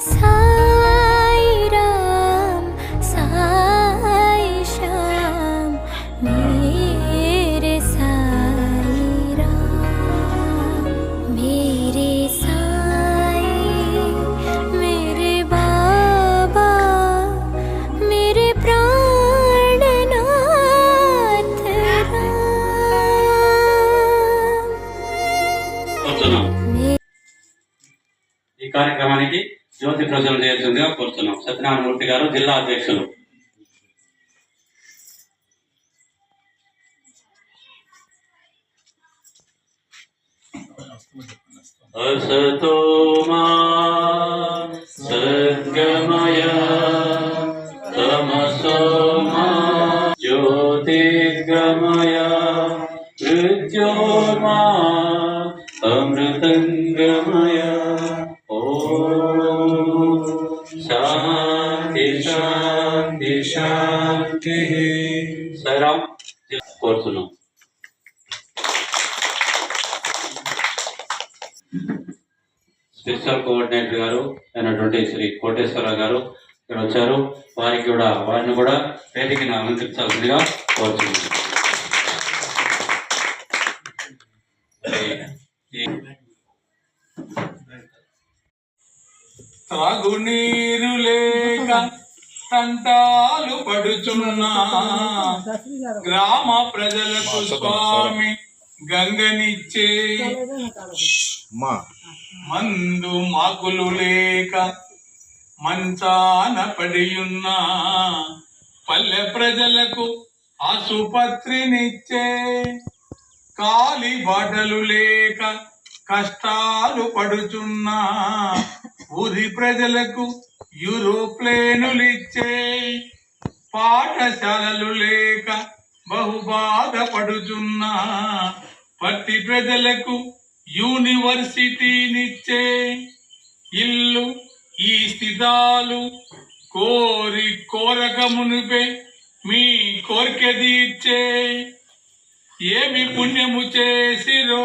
సాయి కోరుతున్నాం సత్యనారాయణ మూర్తి గారు జిల్లా అధ్యక్షులు असतो मा सद्गमय तमसो కోరుతున్నాం. స్పెషల్ కోఆర్డినేటర్ గారు అయినటువంటి శ్రీ కోటేశ్వరరావు గారు ఇక్కడ వచ్చారు. వారికి కూడా వారిని కూడా వేదికను అలంకరించాల్సిందిగా కోరుతున్నాం తాగునీ తంటాలు పడుచున్నా గ్రామ ప్రజలకు స్వామి గంగనిచ్చే. మందు మాకులు లేక మంచాన పడియున్నా పల్లె ప్రజలకు ఆసుపత్రినిచ్చే కాలి బాటలు లేక కష్టాలు పడుచున్నా ఊరి ప్రజలకు యూరోప్లేనులిచ్చే పాఠశాలలు లేక బహు బాధపడుచున్నా పత్తి ప్రజలకు యూనివర్సిటీనిచ్చే ఇల్లు ఈ స్థితాలు కోరి కోరక మునిపే మీ కోరిక తీర్చే. ఏమి పుణ్యము చేసిరో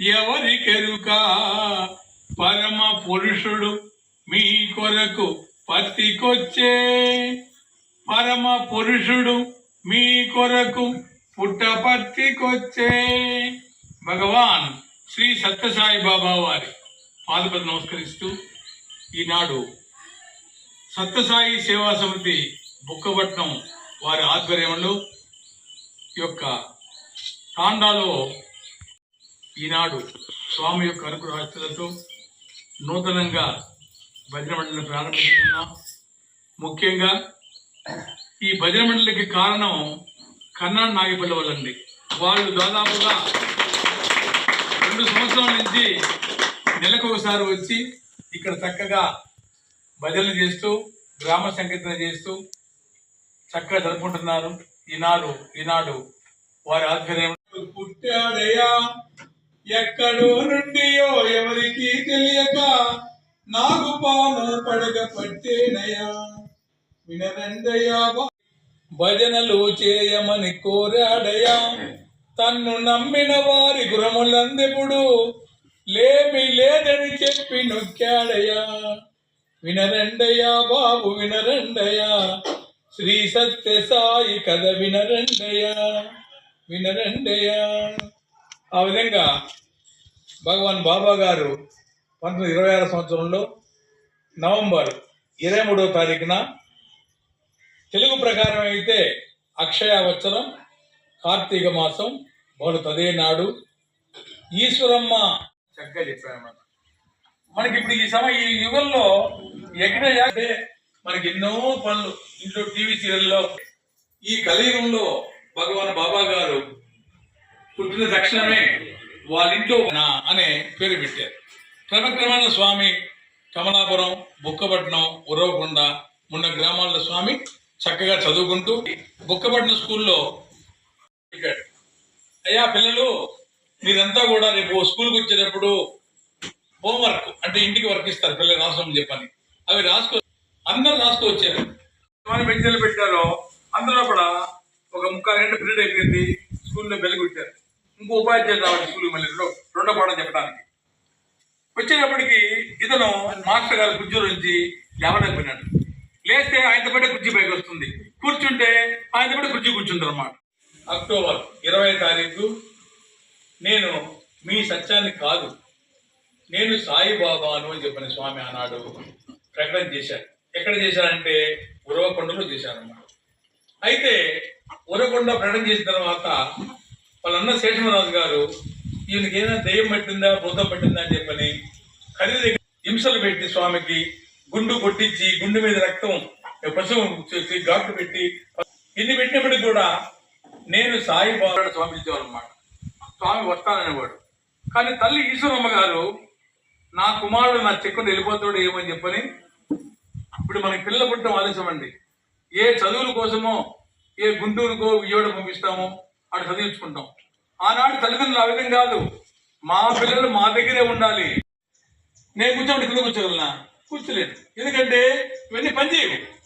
ఎవరి పురుషుడు మీ కొరకు పత్తికొచ్చే పరమ పురుషుడు మీ కొరకు పుట్టపత్తికొచ్చే భగవాన్ శ్రీ సత్యసాయి బాబా వారి పాదపతి నమస్కరిస్తూ ఈనాడు సత్యసాయి సేవా సమితి బుక్కపట్నం వారి ఆధ్వర్యంలో ఈ యొక్క తాండాలో ఈనాడు స్వామి యొక్క అనుగ్రహాస్తులతో నూతనంగా భజన మండలి ప్రారంభిస్తున్నాం. ముఖ్యంగా ఈ భజన మండలికి కారణం కన్నా నాగిపల్లి వాళ్ళండి. వాళ్ళు దాదాపుగా రెండు సంవత్సరాల నుంచి నెలకు ఒకసారి వచ్చి ఇక్కడ చక్కగా భజనలు చేస్తూ గ్రామ సంకీర్తన చేస్తూ చక్కగా జరుపుకుంటున్నారు. ఈనాడు ఈనాడు వారి ఆధ్వర్యం పుట్టాడయ్యా. ఎక్కడో నుండియో ఎవరికి తెలియక నాకు పాము పడగ పట్టేనయ్యా. వినరండయ్యా బా- భజనలు చేయమని కోరాడయా తన్ను నమ్మిన వారి గురములందెప్పుడు లేమి లేదని చెప్పి నొక్కాడయా వినరండయా బాబు వినరండయా శ్రీ సత్య సాయి కథ వినరండయా వినరండయా ఆ విధంగా భగవాన్ బాబా గారు పంతొమ్మిది ఇరవై ఆరు సంవత్సరంలో నవంబర్ ఇరవై మూడవ తారీఖున తెలుగు ప్రకారం అయితే అక్షయావత్సరం కార్తీక మాసం బహుళ తదే నాడు ఈశ్వరమ్మ చక్కగా చెప్పారన్నమాట. మనకి ఇప్పుడు ఈ సమయ ఈ యుగంలో ఎక్కడే అంటే మనకి ఎన్నో పనులు. ఇంట్లో టీవీ సీరియల్లో ఈ కలియుగంలో భగవాన్ బాబా గారు పుట్టిన తక్షణమే వాళ్ళ ఇంట్లో నా అనే పేరు పెట్టారు. క్రమక్రమేణ స్వామి కమలాపురం బుక్కపట్నం ఉరవకొండ ఉన్న గ్రామాల్లో స్వామి చక్కగా చదువుకుంటూ బుక్కపట్నం స్కూల్లో అయ్యా పిల్లలు మీరంతా కూడా రేపు స్కూల్కి వచ్చేటప్పుడు హోంవర్క్ అంటే ఇంటికి వర్క్ ఇస్తారు పిల్లలు రాసుకోమని చెప్పని. అవి రాసుకో అందరు రాసుకో వచ్చారు స్వామి బెంచీలు పెట్టారో అందులో కూడా ఒక ముక్కాల గంట పీరియడ్ అయిపోయింది స్కూల్లో బెల్ కొట్టారు. ఇంకో ఉపాధ్యాయులు రావాలి స్కూల్కి మళ్ళీ రెండో రెండో పాఠం చెప్పడానికి. వచ్చేటప్పటికి ఇతను మాస్టర్ గారు కుర్చీ నుంచి లేవలేకపోయినాడు లేస్తే ఆయనతో పాటే కుర్చీ పైకి వస్తుంది. కూర్చుంటే ఆయనతో పాటే కుర్చీ కూర్చుంది అనమాట అక్టోబర్ ఇరవై తారీఖు నేను మీ సత్యాన్ని కాదు నేను సాయిబాబాను అని చెప్పిన స్వామి ఆనాడు ప్రకటన చేశారు. ఎక్కడ చేశారంటే ఉరవకొండలో చేశారన్నమాట. అయితే ఉరవకొండ ప్రకటన చేసిన తర్వాత వాళ్ళన్న శేషమరాజు గారు ఈయనకి ఏదైనా దెయ్యం పట్టిందా భూతం పట్టిందా అని చెప్పని ఖరీదు దగ్గర హింసలు పెట్టి స్వామికి గుండు కొట్టించి గుండు మీద రక్తం పశువు చేసి ఘాట్లు పెట్టి ఇన్ని పెట్టినప్పటికి కూడా నేను సాయిబాబా స్వామి ఇచ్చేవాళ్ళన్నమాట స్వామి వస్తాననేవాడు. కానీ తల్లి ఈశ్వరమ్మ గారు నా కుమారుడు నా చెక్కుని వెళ్ళిపోతాడు ఏమని చెప్పని ఇప్పుడు మనకి పిల్లలు పుట్టడం ఆలస్యం అండి ఏ చదువుల కోసమో ఏ గుంటూరుకో విజయవాడ పంపిస్తామో అటు చదివించుకుంటాం. ఆనాడు తల్లిదండ్రులు ఆ విధంగా కాదు. మా పిల్లలు మా దగ్గరే ఉండాలి. నేను కూర్చోండి కింద కూర్చోగలనా? కూర్చోలేదు. ఎందుకంటే ఇవన్నీ పనిచేయవు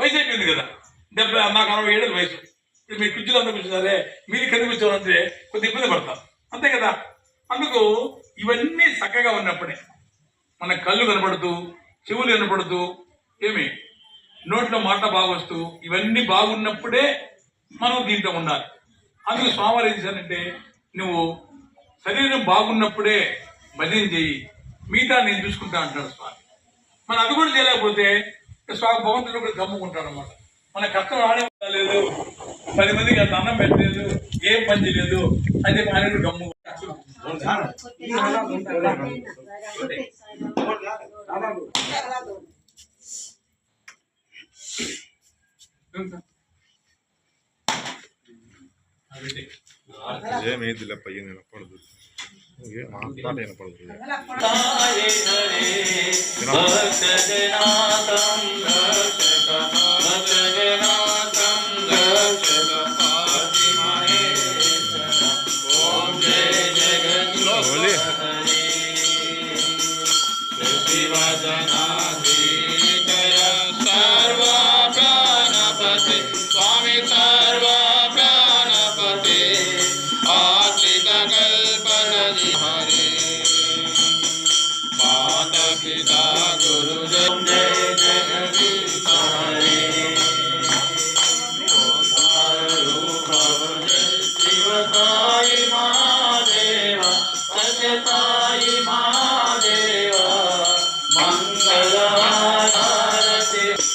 వయసు అయిపోయింది కదా. డెబ్బై నాకు అరవై ఏళ్ళ వయసు. ఇప్పుడు మీ కుర్చీలో అందరూ కూర్చున్నారే మీరు కింద కూర్చోవాలంటే కొద్ది ఇబ్బంది పడతాం. అంతే కదా? అందుకు ఇవన్నీ చక్కగా ఉన్నప్పుడే మన కళ్ళు కనపడుతూ చెవులు కనపడుతూ ఏమి? నోట్లో మాట బాగా ఇవన్నీ బాగున్నప్పుడే మనం దీంట్లో ఉండాలి. అందుకు స్వామివారు ఏం చేశారంటే నువ్వు శరీరం బాగున్నప్పుడే భజన చెయ్యి. మిగతా నేను చూసుకుంటా అంటాడు స్వామి. మనం అది కూడా చేయలేకపోతే స్వామి భగవంతుడు కూడా గమ్ముకుంటాడు అనమాట మన కష్టం రానే లేదు. పది మందికి అంత అన్నం పెట్టలేదు. ఏం పని చేయలేదు. అయితే ఆయన కూడా గమ్ము ఏమేదిలే పయ్యన వినపడదు ఏ మాట వినపడదు ఓలే స్వామి